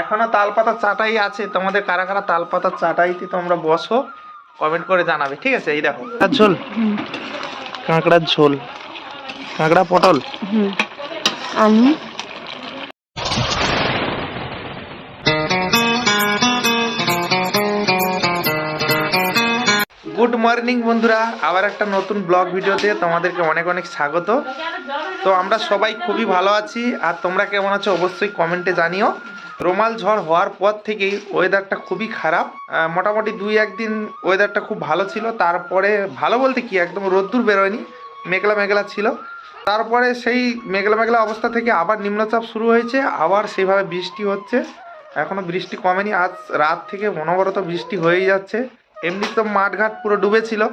এখনও তালপাতা চাটাই আছে। তোমাদের কারা কারা তালপাতা চাটাইতে তোমরা বসো কমেন্ট করে জানাবে ঠিক আছে? এই দেখো। ঝোল। কাঁকড়ার ঝোল। কাঁকড়া পটল? আমি? গুড মর্নিং বন্ধুরা। আবার একটা নতুন ব্লগ ভিডিওতে তোমাদেরকে অনেক অনেক স্বাগত। তো আমরা সবাই খুবই ভালো আছি। আর তোমরা কেমন আছো অবশ্যই কমেন্টে জানিও। রোমাল ঝড় হওয়ার পর থেকেই ওয়েদারটা খুবই খারাপ। মোটামুটি দুই একদিন ওয়েদারটা খুব ভালো ছিল। তারপরে ভালো বলতে কি, একদম রোদ্দুর বেরোয়নি, মেঘলা মেঘলা ছিল। তারপরে সেই মেঘলা মেঘলা অবস্থা থেকে আবার নিম্নচাপ শুরু হয়েছে। আবার সেইভাবে বৃষ্টি হচ্ছে। এখনও বৃষ্টি কমেনি। আজ রাত থেকে অনবরত বৃষ্টি হয়েই যাচ্ছে। এমনি তো মাঠঘাট পুরো ডুবেছিল।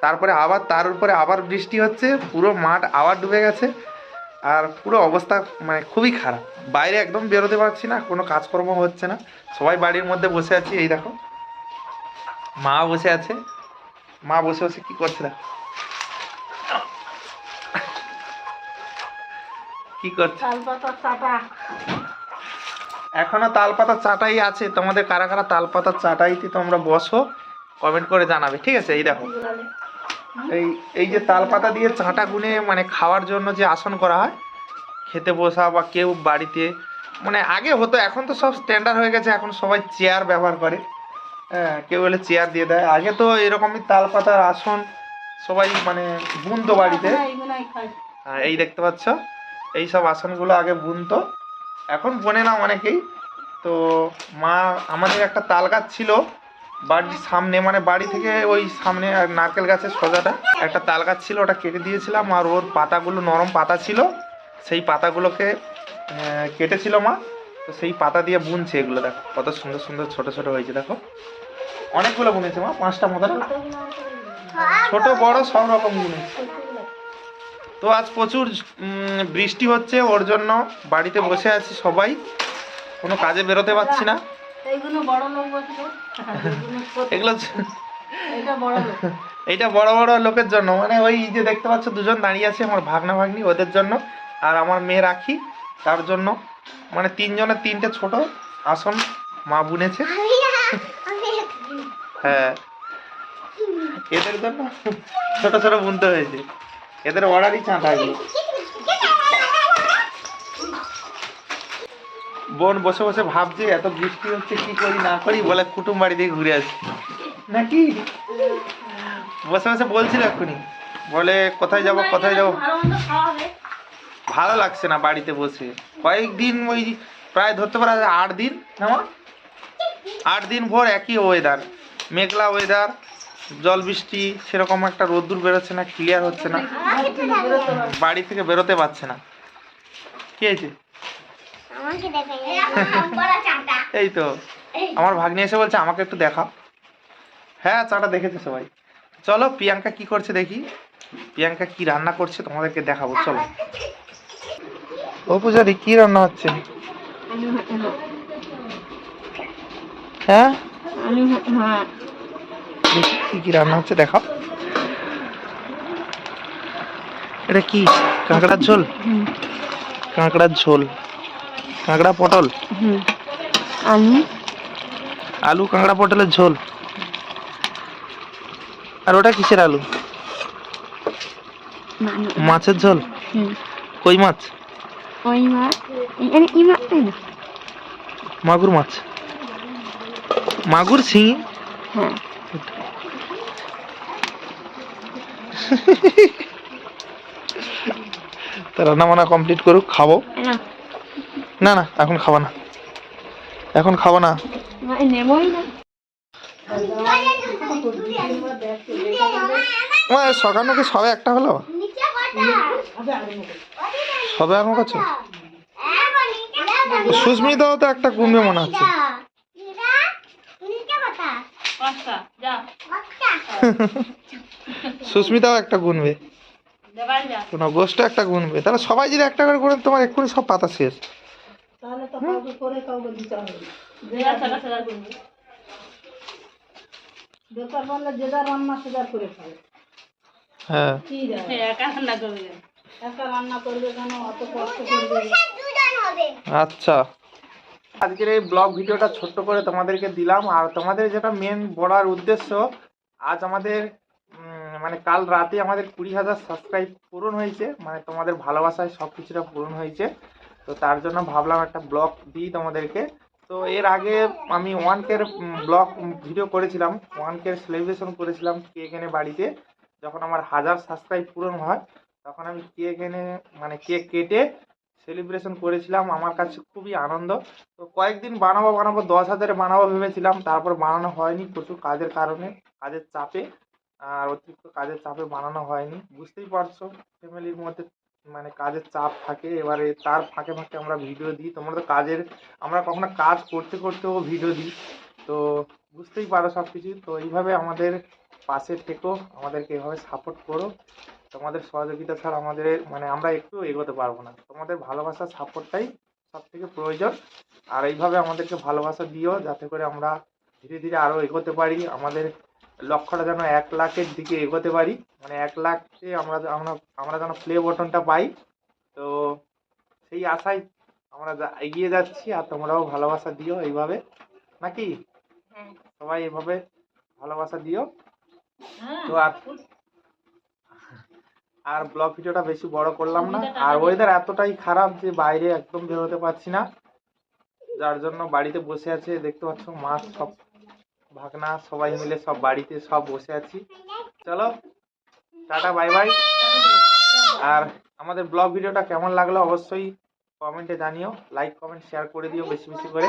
তারপরে আবার, তার উপরে আবার বৃষ্টি হচ্ছে। পুরো মাঠ আবার ডুবে গেছে। আর পুরো অবস্থা মানে খুবই খারাপ। বাইরে একদম বেরোতে পারছি না কোনো কাজকর্ম হচ্ছে না। সবাই বাড়ির মধ্যে বসে আছি এই দেখো। মা বসে আছে। মা বসে বসে কি করছে দেখো। কি করছে? এখনও তালপাতা চাটাই আছে। তোমাদের কারা কারা তালপাতা চাটাইতে তোমরা বসো কমেন্ট করে জানাবে। ঠিক আছে এই দেখো। এই এই যে তাল পাতা দিয়ে চাটা গুনে মানে খাওয়ার জন্য যে আসন করা হয় খেতে বসা বা কেউ বাড়িতে মানে আগে হতো এখন তো সব স্ট্যান্ডার্ড হয়ে গেছে এখন সবাই চেয়ার ব্যবহার করে। হ্যাঁ কেউ হলে চেয়ার দিয়ে দেয়। আগে তো এরকমই তালপাতার আসন সবাই মানে বুনতো বাড়িতে। হ্যাঁ, এই দেখতে পাচ্ছ? এই সব আসনগুলো আগে বুনতো। এখন বোনে না অনেকেই। তো মা আমাদের একটা তাল গাছ ছিল বাড়ির সামনে মানে বাড়ি থেকে ওই সামনে নারকেল গাছের সোজাটা, একটা তাল গাছ ছিল, ওটা কেটে দিয়েছিলাম, আর ওর পাতাগুলো নরম পাতা ছিল, সেই পাতাগুলোকে কেটেছিল মা, তো সেই পাতা দিয়ে বুনছে এগুলো, দেখো, কত সুন্দর সুন্দর, ছোট ছোট হয়েছে, দেখো। অনেকগুলো বুনেছে মা, পাঁচটা মতো? ছোট, বড়, সব রকম বুনেছে। তো আজ প্রচুর বৃষ্টি হচ্ছে, ওর জন্য বাড়িতে বসে আছি সবাই, কোনো কাজে বেরোতে পারছি না। এইগুলো বড় লোক এগুলো এটা বড় লোক। এইটা বড় বড় লোকের জন্য। মানে ওই যে দেখতে পাচ্ছ দুজন দাঁড়িয়ে আছে আমার ভাগনা ভাগ্নি ওদের জন্য আর আমার মেয়ে রাখি তার জন্য। মানে তিনজনের তিনটে ছোট আসন মা বুনেছে। হ্যাঁ। এদের জন্য ছোট ছোট বুনতে হয়েছে। এদের অর্ডারই চাঁদা বোন বসে বসে ভাবছে, এত বৃষ্টি হচ্ছে, কি করি, না করি, বলে কুটুম বাড়ি দিয়ে ঘুরে আসি। নাকি? বসে বসে বলছিল এক্ষুনি। বলে, কোথায় যাব কোথায় যাব? ভালো লাগছে না বাড়িতে বসে। কয়েকদিন ওই প্রায় ধরতে পারা আট দিন মা? আট দিন ভোর একই ওয়েদার মেঘলা ওয়েদার জল বৃষ্টি, সেরকম একটা রোদ্দুর বেরোচ্ছে না ক্লিয়ার হচ্ছে না। বাড়ি থেকে বেরোতে পারছে না। কি হয়েছে? এই তো। আমার ভাগ্নি এসে বলছে আমাকে একটু দেখাও হ্যাঁ চাটা দেখেছে সবাই। চলো প্রিয়াঙ্কা কি করছে দেখি। প্রিয়াঙ্কা কি রান্না করছে তোমাদেরকে দেখাবো চলো। ও পূজারি কি রান্না হচ্ছে? হ্যাঁ? আমি হ্যাঁ। কি কি রান্না হচ্ছে দেখাও। এটা কি? কাঁকড়ার ঝোল? কাঁকড়ার ঝোল। কাঁকড়া পটল? হুম। আমি আলু কাঁকড়া পটলের ঝোল। আর ওটা কিসের আলু? মাছের ঝোল? কই মাছ? মাগুর মাছ। মাগুর শিঙি? হ্যাঁ। তা রান্না বান্না কমপ্লিট করুক খাব। না না এখন খাব না। এখন খাব না। আমার সকাল নাকি সবে একটা হলো? সবে এখন কাছে সুস্মিতাও তো একটা গুনবে মনে হচ্ছে সুস্মিতাও একটা গুনবে। গোষ্ঠ একটা গুনবে। তাহলে সবাই যদি একটা করে গুনে তোমার এক্ষুনি সব পাতা শেষ। তাহলে তো কাউকে করে কাউকে দিতে হবে। যেটা সেটা সেটা করবে। বেকার বললে যেটা রান্না সেটা করে খাবে। হ্যাঁ। একা রান্না করবে একা রান্না করবে কেন? অত কষ্ট করবে। আচ্ছা। আজকের এই ব্লগ ভিডিওটা ছোট্ট করে তোমাদেরকে দিলাম। আর তোমাদের যেটা মেন বলার উদ্দেশ্য আজ আমাদের মানে কাল রাতে আমাদের কুড়ি হাজার সাবস্ক্রাইব পূরণ হয়েছে। মানে তোমাদের ভালোবাসায় সব কিছুটা পূরণ হয়েছে। তো তার জন্য ভাবলাম একটা ব্লগ দিই তোমাদেরকে। তো এর আগে আমি ওয়ান কের ব্লগ ভিডিও করেছিলাম। ওয়ান কের সেলিব্রেশন করেছিলাম কেক এনে বাড়িতে। যখন আমার হাজার সাবস্ক্রাইব পূরণ হয়, তখন আমি কেক এনে মানে কেক কেটে সেলিব্রেশন করেছিলাম। আমার কাছে খুবই আনন্দ। তো কয়েকদিন বানাবো বানাবো, দশ হাজারে বানাবো ভেবেছিলাম। তারপর বানানো হয়নি, প্রচুর কাজের কারণে, কাজের চাপে। আর অতিরিক্ত কাজের চাপে বানানো হয়নি। বুঝতেই পারছ ফ্যামিলির মধ্যে মানে কাজের চাপ থাকে, এবারে তার ফাঁকে ফাঁকে আমরা ভিডিও দিই। তোমরা তো কাজের, আমরা কখনো কাজ করতে করতেও ভিডিও দিই। তো বুঝতেই পারো সব কিছু তো এইভাবে আমাদের পাশে থেকো, আমাদেরকে এভাবে সাপোর্ট করো। তোমাদের সহযোগিতা ছাড়া আমাদের মানে আমরা একটু এগোতে পারব না। তোমাদের ভালোবাসা সাপোর্টটাই সব থেকে প্রয়োজন। আর এইভাবে আমাদেরকে ভালোবাসা দিও, যাতে করে আমরা ধীরে ধীরে আরও এগোতে পারি। আমাদের লক্ষ্যটা যেন এক লাখের দিকে এগোতে পারি। মানে এক লাখে আমরা আমরা আমরা যেন প্লে বটনটা পাই। তো সেই আশায় আমরা এগিয়ে যাচ্ছি আর তোমরাও ভালোবাসা দিও এইভাবে। নাকি? সবাই এভাবে ভালোবাসা দিও। তো আর আর ব্লগ ভিডিওটা বেশি বড় করলাম না। আর ওয়েদার এতটাই খারাপ যে বাইরে একদম বেরোতে পারছি না। যার জন্য বাড়িতে বসে আছে দেখতে পাচ্ছ মাছ সব ভাগনা, সবাই মিলে সব বাড়িতে সব বসে আছি। চলো, টাটা, বাই বাই। আর আমাদের ব্লগ ভিডিওটা কেমন লাগল অবশ্যই কমেন্টে জানিও লাইক কমেন্ট শেয়ার করে দিও বেশি বেশি করে।